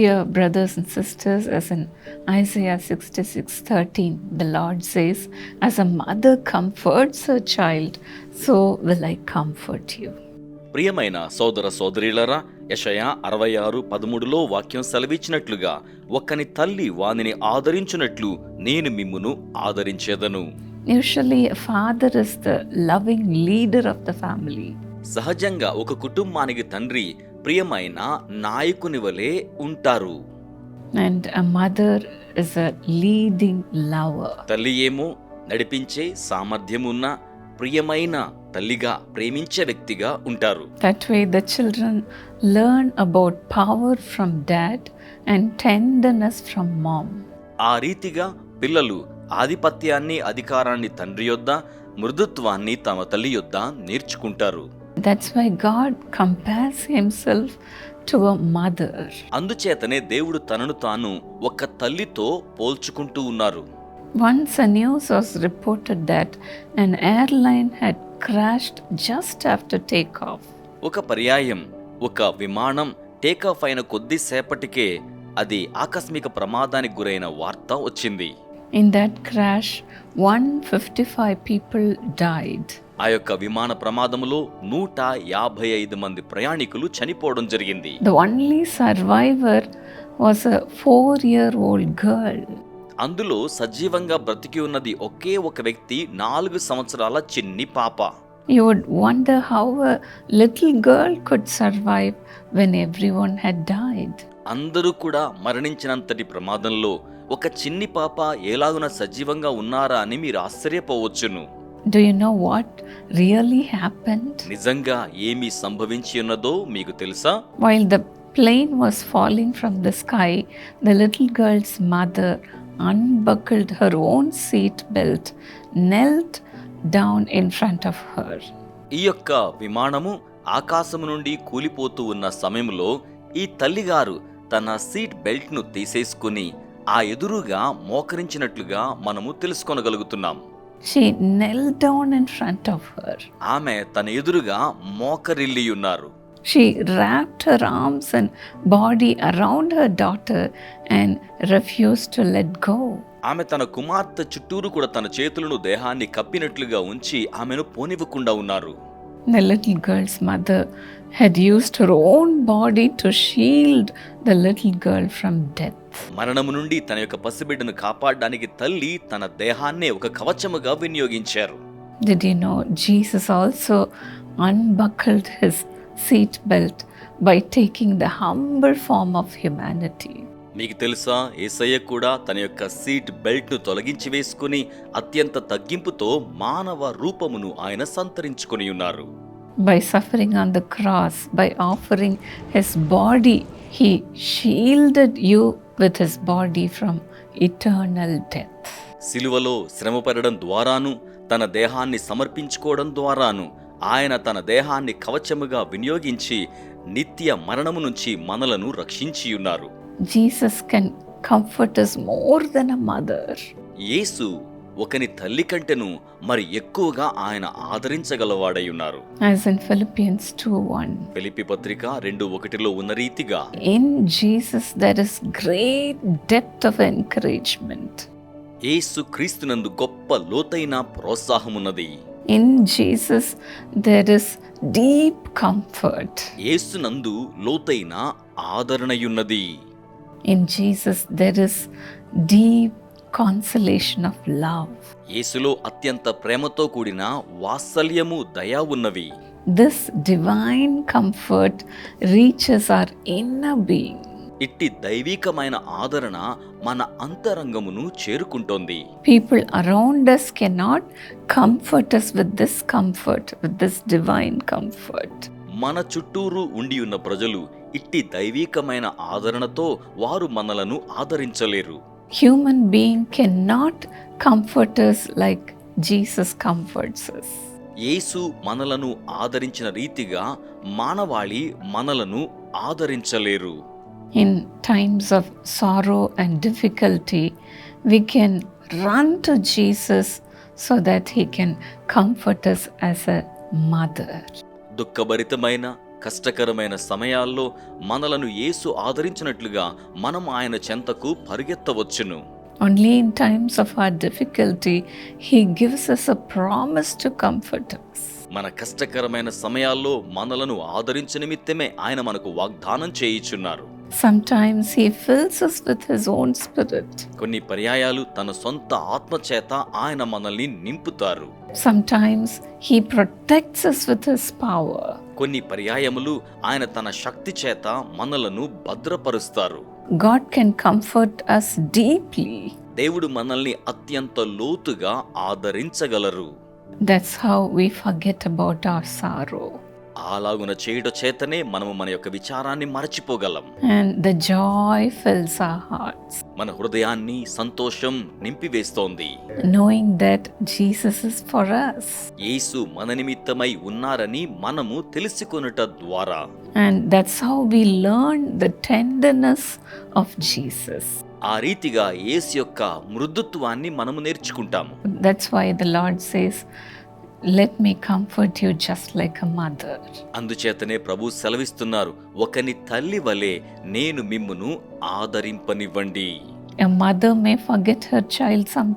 Dear brothers and sisters, as in Isaiah 66 13, the Lord says, As a mother comforts her child, so will I comfort you. ప్రియమైన సోదర సోదరీలరా యషయా అరవై ఆరు పదమూడులో వాక్యం సెలవిచ్చినట్లుగా ఒక్కని తల్లి వానిని ఆదరించున్నట్లు నేను మిమ్మును ఆదరించేదను Usually, a father is the loving leader of the family. సహజంగా ఒక కుటుంబానికి తండ్రి ప్రియమైన నాయకుని వలె ఉంటారు a mother is a leading lover. తల్లి ఏమో నడిపించే సామర్థ్యమున్న ప్రియమైన తల్లిగా ప్రేమించే వ్యక్తిగా ఉంటారు That way, the children learn about power from dad and tenderness from mom. ఆ రీతిగా పిల్లలు ఆధిపత్యాన్ని అధికారాన్ని తండ్రి యొద్ద మృదుత్వాన్ని తమ తల్లి యొద్ద నేర్చుకుంటారు that's why God compares himself to a mother అందుచేతనే దేవుడు తనను తాను ఒక తల్లితో పోల్చుకుంటూ ఉన్నారు. Once a news was reported that an airline had crashed just after take off ఒక పర్యాయం ఒక విమానం టేక్ ఆఫ్ అయిన కొద్దిసేపటికే అది ఆకస్మిక ప్రమాదానికి గురైన వార్త వచ్చింది. In that crash one fifty five people died ఆ యొక్క విమాన ప్రమాదములో నూట యాభై ఐదు మంది ప్రయాణికులు చనిపోవడం జరిగింది only survivor was a four year old girl. అందులో సజీవంగా బ్రతికి ఉన్నది ఒకే ఒక వ్యక్తి నాలుగు సంవత్సరాల చిన్ని పాప You would wonder how a little girl could survive when everyone had died. అందరూ కూడా మరణించినంతటి ప్రమాదంలో ఒక చిన్ని పాప ఎలాగున సజీవంగా ఉన్నారా అని మీరు ఆశ్చర్యపోవచ్చును Do you know what really happened? నిజంగా ఏమి సంభవించి ఉన్నదో మీకు తెలుసా While the plane was falling from the sky, the little girl's mother unbuckled her own seat belt, knelt down in front of her. ఈ యొక్క విమానము ఆకాశము నుండి కూలిపోతూ ఉన్న సమయంలో ఈ తల్లిగారు తన సీట్ బెల్ట్ను తీసేసుకుని ఆ ఎదురుగా మోకరించినట్లుగా మనము తెలుసుకొనగలుగుతున్నాం she knelt down in front of her ఆమె తన ఎదురుగా మోకరిల్లి she wrapped her and body around her daughter and refuse to let ఆమె తన కుమార్తె చుట్టూరు కూడా తన చేతులను దేహాన్ని కప్పినట్లుగా ఉంచి ఆమెను పోనివ్వకుండా ఉన్నారు. The little girl's mother had used her own body to shield the little girl from death. మరణము నుండి తన యొక్క పసిబిడ్డను కాపాడడానికి తల్లి తన దేహాన్నే ఒక కవచముగా వినియోగించారు Did you know Jesus also unbuckled his seat belt by taking the humble form of humanity? మీకు తెలుసా? ఏసయ్య కూడా తన యొక్క సీట్ బెల్ట్ను తొలగించి వేసుకుని అత్యంత తగ్గింపుతో మానవ రూపమును ఆయన సంతరించుకొని ఉన్నారు. By suffering on the cross, by offering his body, he shielded you with his body from eternal death. సిలువలో శ్రమపడడం ద్వారాను తన దేహాన్ని సమర్పించుకోవడం ద్వారాను ఆయన తన దేహాన్ని కవచముగా వినియోగించి నిత్య మరణము నుంచి మనలను రక్షించి Jesus can comfort is more than a mother యేసు ఒకని తల్లి కంటేను మరి ఎక్కువగా ఆయన ఆదరించగలవాడై ఉన్నారు. యాజ్ ఇన్ ఫిలిప్పియన్స్ 2:1 ఫిలిప్పి పత్రిక 2:1లో ఉన్న రీతిగా in Jesus there is great depth of encouragement యేసు క్రీస్తునందు గొప్ప లోతైన ప్రోత్సాహం ఉన్నది in Jesus there is deep comfort యేసు నందు లోతైన ఆదరణయున్నది. ఉన్నది in Jesus there is deep consolation of love యేసులో అత్యంత ప్రేమతో కూడిన వాత్సల్యము దయ ఉన్నవి. This divine comfort reaches are in a being ఇట్టి దైవికమైన ఆదరణ మన అంతరంగమును చేరుకుంటోంది. People around us cannot comfort us with this comfort with this divine comfort మన చుట్టూరు ఉండి ఉన్న ప్రజలు ఇట్టి దైవీకమైన ఆదరణతో వారు మనలను ఆదరించలేరు. Human being can not comforters like Jesus comforts యేసు మనలను ఆదరించిన రీతిగా మానవాళి మనలను ఆదరించలేరు. In times of sorrow and difficulty we can run to Jesus so that he can comfort us as a mother దుఃఖభరితమైన కష్టకరమైన సమయాల్లో మనలను యేసు ఆదరించినట్లుగా మనం ఆయన చెంతకు పరిగెత్తవచ్చును Only in times of our difficulty, He gives us a promise to comfort us. మన కష్టకరమైన సమయాల్లో మనలను ఆదరించు నిమిత్తమే ఆయన మనకు వాగ్దానం చేయిచున్నారు Sometimes He fills us with His own Spirit. కొన్ని పర్యాయాలు తన సొంత ఆత్మ చేత ఆయన మనల్ని నింపుతారు Sometimes He protects us with His power. కొన్ని పర్యాయములు ఆయన తన శక్తి చేత మనలను భద్రపరుస్తారు God can comfort us deeply. దేవుడు మనల్ని అత్యంత లోతుగా ఆదరించగలరు That's how we forget about our sorrow. అలాగున చేయుట చేతనే మనము మన యొక్క విచారాన్ని మరచిపోగలం. And the joy fills our hearts మన హృదయాన్ని సంతోషం నింపివేస్తోంది. Knowing that Jesus is for us. యేసు మన నిమిత్తమై ఉన్నారని మనము తెలుసుకొనుట ద్వారా. And that's how we learn the tenderness of Jesus ఆ రీతిగా యేసు యొక్క మృదుత్వాన్ని మనము నేర్చుకుంటాము. That's why the Lord says let me comfort you just like a mother అందుచేతనే ప్రభు సెలవిస్తున్నారు ఒకని తల్లి వలె నేను మిమ్మును ఆదరింపనివ్వండి. A mother may forget her child some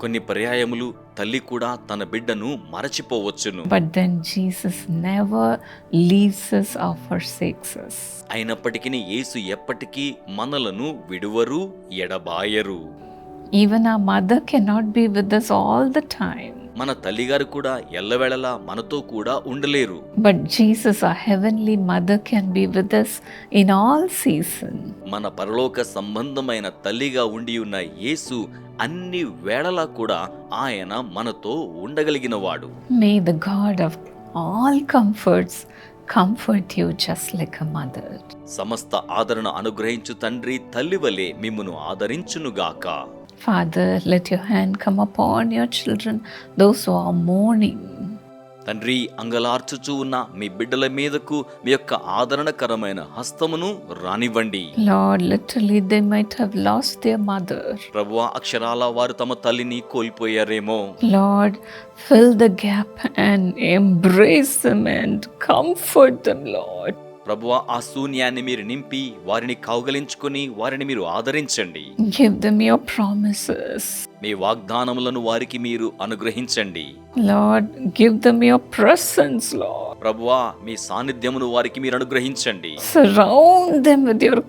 కొన్ని పర్యాయములు తల్లి కూడా తన బిడ్డను మరచిపోవచ్చును. But then Jesus never leaves us or forsakes us. అయినప్పటికీ యేసు ఎప్పటికీ మనలను విడువరు ఎడబాయరు. Even a mother cannot be with us all the time మన తల్లి గారు కూడా ఎల్లవేళలా మనతో కూడా ఉండలేరు. But Jesus a heavenly mother can be with us in all season మన పరలోక సంబంధమైన తల్లిగా ఉండి ఉన్న యేసు అన్ని వేళలా కూడా ఆయన మనతో ఉండగలిగినవాడు. May the God of all comforts comfort you just like a mother సమస్త ఆదరణ అనుగ్రహించు తండ్రి తల్లి వలె మిమ్మును ఆదరించును గాక father let your hand come up your children those are mourning తండ్రి అంగలార్చుచు ఉన్న మీ బిడ్డల మీదకు మీ యొక్క ఆదరణకరమైన హస్తమును రానివ్వండి. Lord literally they might have lost there mother ప్రభువ అక్షరాల వారు తమ తల్లిని కోల్పోయారేమో. Lord fill the gap and embrace them and comfort them Lord ప్రభువ ఆ శూన్యాన్ని మీరు నింపి వారిని కౌగలించుకుని వారిని మీరు ఆదరించండి Give them your promises. మీ వాగ్దానములను వారికి మీరు అనుగ్రహించండి. ప్రెసెన్స్ లార్డ్ మీ సాన్నిధ్యమును వారికి మీరు అనుగ్రహించండి.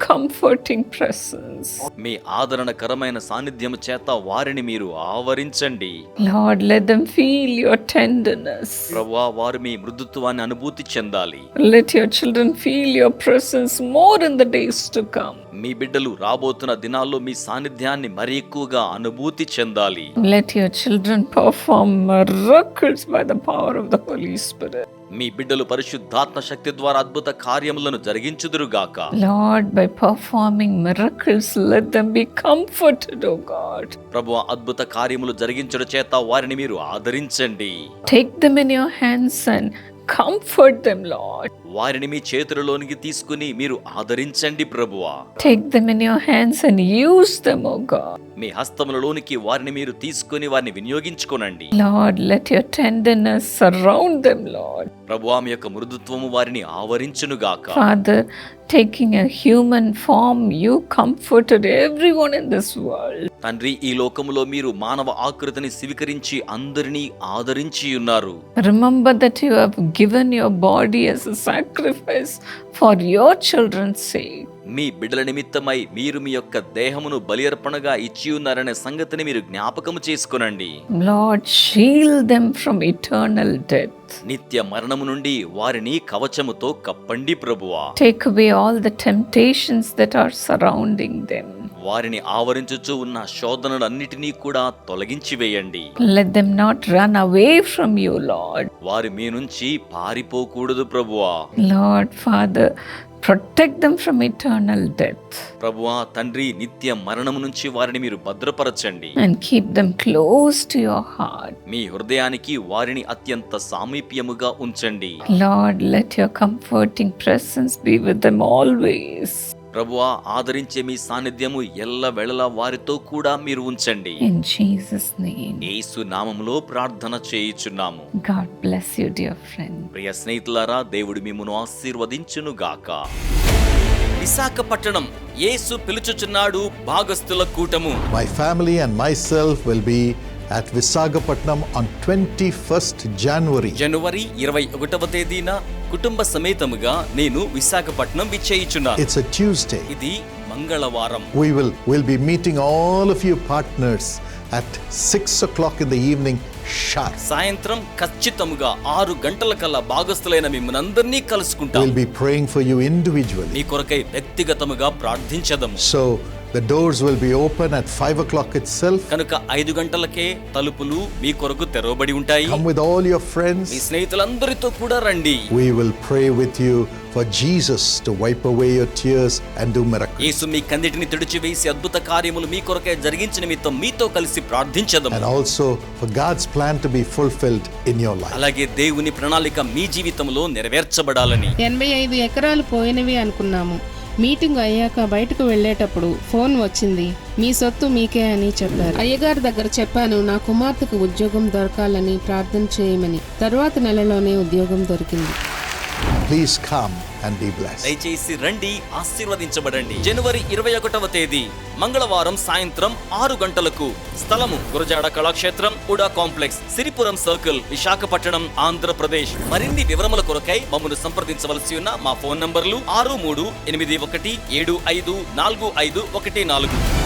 కంఫర్టింగ్ ప్రెసెన్స్ మీ ఆదరణకరమైన సాన్నిధ్యము చేత వారిని మీరు ఆవరించండి. లార్డ్ లెట్ ఫీల్ టెండర్నెస్ ప్రభువా వారు మీ మృదుత్వాన్ని అనుభూతి చెందాలి. Let children feel presence more in the days to come మీ బిడ్డలు రాబోతున్న దినాల్లో మీ సాన్నిధ్యాన్ని మరీ ఎక్కువగా అనుభూతి చెందాలి చెందాలి. Let your children perform miracles by the power of the Holy Spirit మీ బిడ్డలు పరిశుద్ధాత్మ శక్తి ద్వారా అద్భుత కార్యములను జరిగించుదురు గాక Lord by performing miracles let them be comforted O God ప్రభు అద్భుత కార్యములు జరిగించడ చేత వారిని మీరు ఆదరించండి. Take them in your hands and comfort them Lord వారిని మీ చేతులలోనికి తీసుకుని మీరు ఆదరించండి ప్రభువా Take them in your hands and use them, O God. మీ హస్తములలోనికి వారిని మీరు తీసుకుని వారిని వినియోగించుకోనండి Lord, let your tenderness surround them, Lord. ప్రభువా మీ యొక్క మృదుత్వము వారిని ఆవరించునుగాక Father, taking a human form, you comforted everyone in this world. తండ్రి ఈ లోకములో మీరు మానవ ఆకృతిని స్వీకరించి అందరినీ ఆదరించి ఉన్నారు Remember that you have given your body as a sacrifice for your children sake మీ బిడ్డల నిమిత్తమై మీరు మీ యొక్క దేహమును బలియర్పణగా ఇచ్చి ఉన్నారనే సంగతిని మీరు జ్ఞాపకము చేసుకోనండి. Lord shield them from eternal death నిత్య మరణము నుండి వారిని కవచముతో కప్పండి ప్రభువా. Take away all the temptations that are surrounding them వారిని ఆవరించుచు ఉన్న శోధనలన్నిటినీ కూడా తొలగించి వేయండి. Let them not run away from you Lord వారి మీ నుంచి పారిపోకూడదు ప్రభువా. Lord father protect them from eternal death ప్రభువా తండ్రి నిత్య మరణం నుంచి వారిని మీరు భద్రపరచండి. And keep them close to your heart మీ హృదయానికి వారిని అత్యంత సామీప్యముగా ఉంచండి. Lord let your comforting presence be with them always ప్రభువా ఆదరించే మీ సాన్నిధ్యము ఎల్ల వెళలా వారితో కూడా మీరు ఉంచండి. యేసు నామములో ప్రార్థన చేయుచున్నాము God bless you, dear friend. ప్రియ స్నేహితులారా దేవుడు మిమ్మును ఆశీర్వదించును గాక విశాఖపట్టణం యేసు పిలుచుచున్నాడు భాగస్థుల కూటము My family and myself will be at Visagapatnam on 21st January. జనవరి ఇరవై ఒకటవ తేదీన కుటుంబ సమేతముగా నేను విశాఖపట్నం విచ్చేయించున్నాను. ఇట్స్ అ ట్యూస్డే ఇది మంగళవారం. We will will be meeting all of your partners at 6 o'clock in the evening sharp సాయంత్రం ఖచ్చితంగా ఆరు గంటల కల్లా భాగస్థులైన మిమ్మల్ని కలుసుకుంటాం. Will be praying for you individual మీ కొరకై వ్యక్తిగతముగా ప్రార్థించదాం so the doors will be open at 5 o'clock itself. కనుక ఐదు గంటలకే తలుపులు మీ కొరకు తెరవబడి ఉంటాయి Come with all your me friends. స్నేహితులందరితో కూడా రండి We will pray with you for Jesus to wipe away your tears and do miracles. యేసు మీ కందిటిని తుడిచివేసి అద్భుత కార్యములు మీ కొరకై జరిగించిన నిమిత్తం మీతో కలిసి ప్రార్థించదము And also for God's plan to be fulfilled in your life. అలాగే దేవుని ప్రణాళిక మీ జీవితంలో నెరవేర్చబడాలని ఎనభై ఐదు ఎకరాలు పోయినవి అనుకున్నాము మీటింగ్ అయ్యాక బయటకు వెళ్ళేటప్పుడు ఫోన్ వచ్చింది. మీ సొత్తు మీకే అని చెప్పారు. అయ్యగారి దగ్గర చెప్పాను నా కుమార్తెకు ఉద్యోగం దొరకాలని ప్రార్థన చేయమని. తరువాత నెలలోనే ఉద్యోగం దొరికింది. ప్లీజ్ కమ్ అండ్ దయచేసి రండి ఆశీర్వదించబడండి. జనవరి ఇరవై ఒకటవ తేదీ మంగళవారం సాయంత్రం ఆరు గంటలకు స్థలము Gurajada Kalakshetram UDA complex Siripuram circle Visakhapatnam Andhra Pradesh. మరిన్ని వివరముల కొరకై మమ్మల్ని సంప్రదించవలసి ఉన్న మా ఫోన్ నంబర్లు ఆరు మూడు ఎనిమిది ఒకటి ఏడు ఐదు నాలుగు ఐదు ఒకటి నాలుగు.